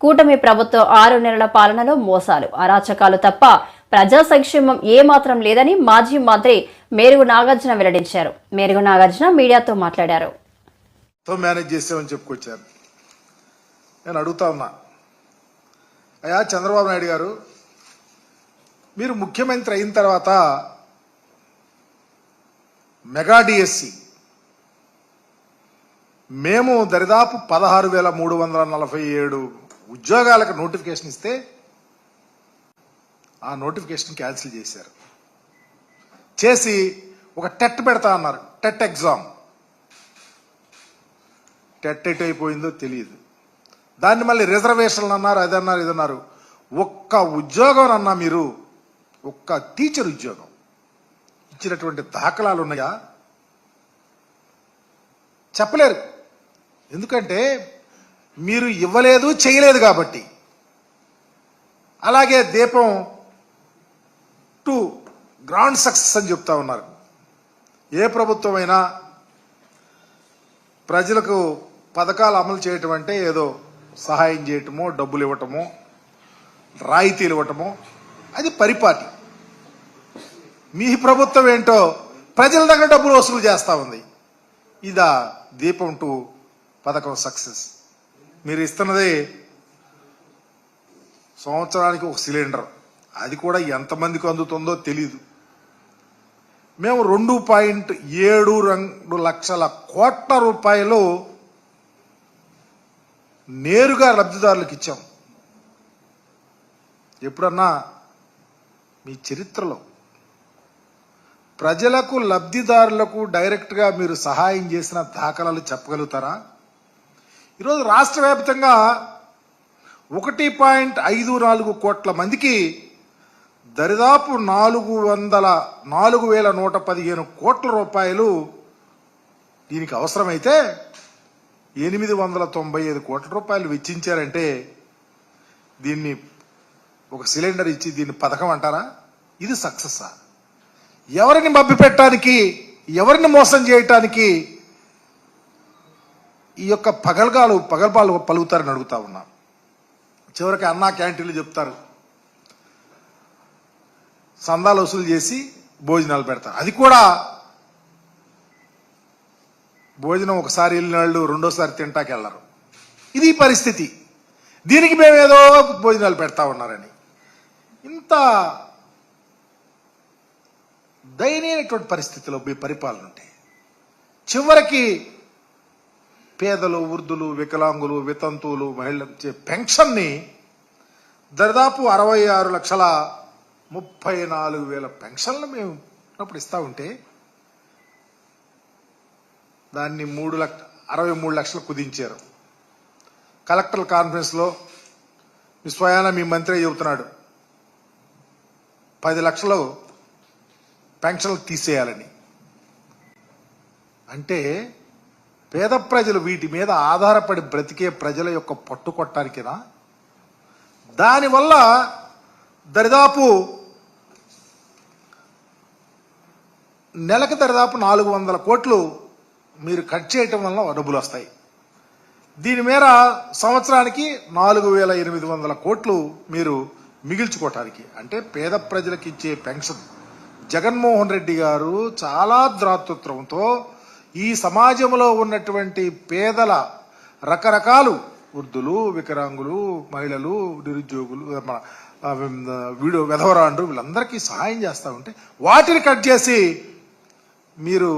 కూటమి ప్రభుత్వం ఆరు నెలల పాలనలో మోసాలు. అరాచకాలు తప్ప ప్రజా సంక్షేమం ఏమాత్రం లేదని మాజీ మంత్రి మేరుగు నాగార్జున వెల్లడించారు. మేరుగు నాగార్జున మీడియాతో మాట్లాడారు. తో మేనేజ్ చేసామని చెప్పుకొచ్చారు. నేను అడుగుతా ఉన్నా. అయ్యా చంద్రబాబు నాయుడు గారు మీరు ముఖ్యమంత్రి అయిన తర్వాత మెగా డిఎస్సి మేము దరిదాపు పదహారు వేల మూడు వందల నలభై ఏడు ఉద్యోగాలకు నోటిఫికేషన్ ఇస్తే ఆ నోటిఫికేషన్ క్యాన్సిల్ చేశారు. చేసి ఒక టెట్ పెడతా అన్నారు. TET exam. టెట్ ఎట్ అయిపోయిందో తెలియదు. దాన్ని మళ్ళీ రిజర్వేషన్లు అన్నారు అది అన్నారు ఇది అన్నారు. ఒక్క ఉద్యోగం అన్నా మీరు ఒక్క టీచర్ ఉద్యోగం ఇచ్చినటువంటి దాఖలాలు ఉన్నాయా? చెప్పలేరు. ఎందుకంటే మీరు ఇవ్వలేదు చేయలేదు కాబట్టి. అలాగే దీపం టు గ్రాండ్ సక్సెస్ అని చెప్తా ఉన్నారు. ఏ ప్రభుత్వం అయినా ప్రజలకు పథకాలు అమలు చేయటం అంటే ఏదో సహాయం చేయటమో డబ్బులు ఇవ్వటమో రాయితీలు ఇవ్వటమో అది పరిపాటి. మీ ప్రభుత్వం ఏంటో ప్రజల దగ్గర డబ్బులు వసూలు చేస్తూ ఉంది. ఇదా దీపం టు పథకం సక్సెస్. మీరు ఇస్తున్నది సంవత్సరానికి ఒక సిలిండర్. అది కూడా ఎంతమందికి అందుతుందో తెలీదు. మేము రెండు పాయింట్ ఏడు రెండు లక్షల కోట్ల రూపాయలు నేరుగా లబ్ధిదారులకు ఇచ్చాం. ఎప్పుడన్నా మీ చరిత్రలో ప్రజలకు లబ్ధిదారులకు డైరెక్ట్గా మీరు సహాయం చేసిన దాఖలాలు చెప్పగలుగుతారా? ఈరోజు రాష్ట్ర వ్యాప్తంగా ఒకటి పాయింట్ ఐదు నాలుగు కోట్ల మందికి దరిదాపు నాలుగు వందల నాలుగు వేల నూట పదిహేను కోట్ల రూపాయలు దీనికి అవసరమైతే ఎనిమిది వందల తొంభై ఐదు కోట్ల రూపాయలు వెచ్చించారంటే దీన్ని ఒక సిలిండర్ ఇచ్చి దీన్ని పథకం అంటారా? ఇది సక్సెస్ ఎవరిని మభ్యపెట్టడానికి ఎవరిని మోసం చేయటానికి ఈ యొక్క పగల్గాలు పగల్పాలు పలుకుతారని అడుగుతా ఉన్నా. చివరికి అన్నా క్యాంటీన్లు చెప్తారు. సందాలు వసూలు చేసి భోజనాలు పెడతారు. అది కూడా భోజనం ఒకసారి వెళ్ళిన వాళ్ళు రెండోసారి తింటాకి వెళ్ళరు ఇది పరిస్థితి. దీనికి మేమేదో భోజనాలు పెడతా ఉన్నారని. ఇంత దయనీయమైనటువంటి పరిస్థితిలో మీ పరిపాలన ఉంటే చివరికి పేదలు వృద్ధులు వికలాంగులు వితంతువులు మహిళలకు ఇచ్చే పెన్షన్ని దరిదాపు అరవై ఆరు లక్షల ముప్పై నాలుగు వేల పెన్షన్లు మేము అప్పుడు ఇస్తా ఉంటే దాన్ని మూడు లక్ష అరవై మూడు లక్షలు కుదించారు. కలెక్టర్ కాన్ఫరెన్స్లో మీ స్వయాన మీ మంత్రి చెబుతున్నాడు. పది లక్షలు పెన్షన్లు తీసేయాలని. అంటే పేద ప్రజలు వీటి మీద ఆధారపడి బ్రతికే ప్రజల యొక్క పట్టుకొట్టడానికినా దానివల్ల దరిదాపు నెలకు దరిదాపు నాలుగు వందల కోట్లు మీరు కట్ చేయటం వల్ల డబ్బులు వస్తాయి. దీని మేర సంవత్సరానికి నాలుగు వేల ఎనిమిది వందల కోట్లు మీరు మిగిల్చుకోవటానికి అంటే పేద ప్రజలకు ఇచ్చే పెన్షన్. జగన్మోహన్ రెడ్డి గారు చాలా ద్రాతృత్వంతో ఈ సమాజంలో ఉన్నటువంటి పేదల రకరకాలు వృద్ధులు వికరాంగులు మహిళలు నిరుద్యోగులు మన వీడు వెధవరాండ్రు వీళ్ళందరికీ సహాయం చేస్తూ ఉంటే వాటిని కట్ చేసి మీరు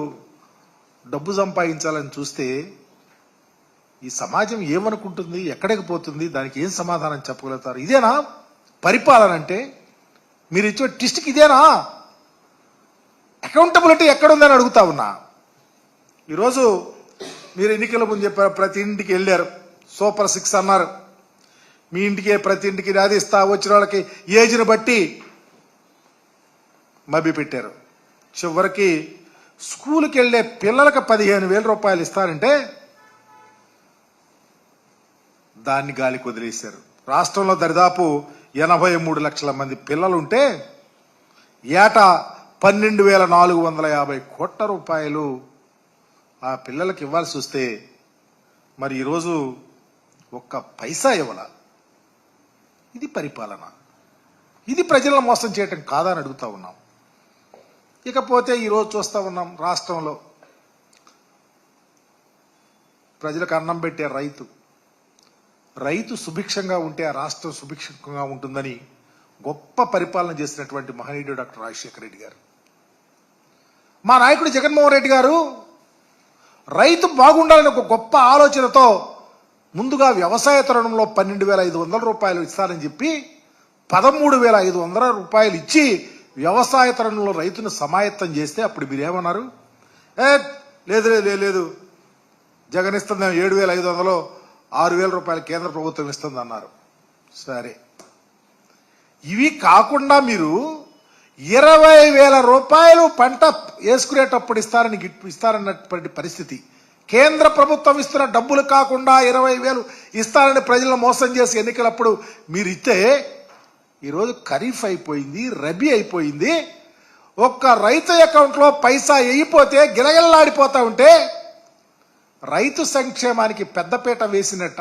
డబ్బు సంపాదించాలని చూస్తే ఈ సమాజం ఏమనుకుంటుంది ఎక్కడికి పోతుంది దానికి ఏం సమాధానం చెప్పగలుగుతారు? ఇదేనా? పరిపాలన అంటే మీరు ఇచ్చే టిస్ట్కి ఇదేనా? అకౌంటబిలిటీ ఎక్కడుందని అడుగుతా ఉన్నా. ఈరోజు మీరు ఎన్నికల ముందు చెప్పారు ప్రతి ఇంటికి వెళ్ళారు. సూపర్ సిక్స్ అన్నారు. మీ ఇంటికే ప్రతి ఇంటికి అది ఇస్తా వచ్చిన వాళ్ళకి ఏజ్ని బట్టి మభ్య పెట్టారు. చివరికి స్కూల్కి వెళ్ళే పిల్లలకు పదిహేను వేల రూపాయలు ఇస్తారంటే దాన్ని గాలికి వదిలేశారు రాష్ట్రంలో దరిదాపు ఎనభై మూడు లక్షల మంది పిల్లలు ఉంటే ఏటా పన్నెండు వేల నాలుగు వందల యాభై కోట్ల రూపాయలు ఆ పిల్లలకి ఇవ్వాల్సి వస్తే మరి ఈరోజు ఒక్క పైసా ఇవ్వాల? ఇది పరిపాలన. ఇది ప్రజలను మోసం చేయటం కాదని అడుగుతా ఉన్నాం. ఇకపోతే ఈరోజు చూస్తూ ఉన్నాం రాష్ట్రంలో ప్రజలకు అన్నం పెట్టే రైతు రైతు సుభిక్షంగా ఉంటే ఆ రాష్ట్రం సుభిక్షంగా ఉంటుందని గొప్ప పరిపాలన చేసినటువంటి మహనీయుడు డాక్టర్ రాజశేఖర రెడ్డి గారు. మా నాయకుడు జగన్మోహన్ రెడ్డి గారు రైతు బాగుండాలని ఒక గొప్ప ఆలోచనతో ముందుగా వ్యవసాయ తరుణంలో పన్నెండు వేల ఐదు వందల రూపాయలు ఇస్తారని చెప్పి పదమూడు వేల ఐదు వందల రూపాయలు ఇచ్చి వ్యవసాయ తరుణంలో రైతును సమాయత్తం చేస్తే అప్పుడు మీరేమన్నారు ఏ లేదు లేదు లేదు, లేదు. జగన్ ఇస్తుంది ఏడు వేల ఐదు వందలు ఆరు వేల రూపాయలు కేంద్ర ప్రభుత్వం ఇస్తుంది అన్నారు సరే. ఇవి కాకుండా మీరు ఇరవై వేల రూపాయలు పంట వేసుకునేటప్పుడు ఇస్తారని ఇస్తారన్నటువంటి పరిస్థితి. కేంద్ర ప్రభుత్వం ఇస్తున్న డబ్బులు కాకుండా ఇరవై వేలు ఇస్తారని ప్రజలను మోసం చేసి ఎన్నికలప్పుడు మీరు ఇస్తే ఈరోజు ఖరీఫ్ అయిపోయింది రబీ అయిపోయింది. ఒక్క రైతు అకౌంట్లో పైసా వేయిపోతే గిలగిల్లాడిపోతా ఉంటే రైతు సంక్షేమానికి పెద్దపీట వేసినట్టు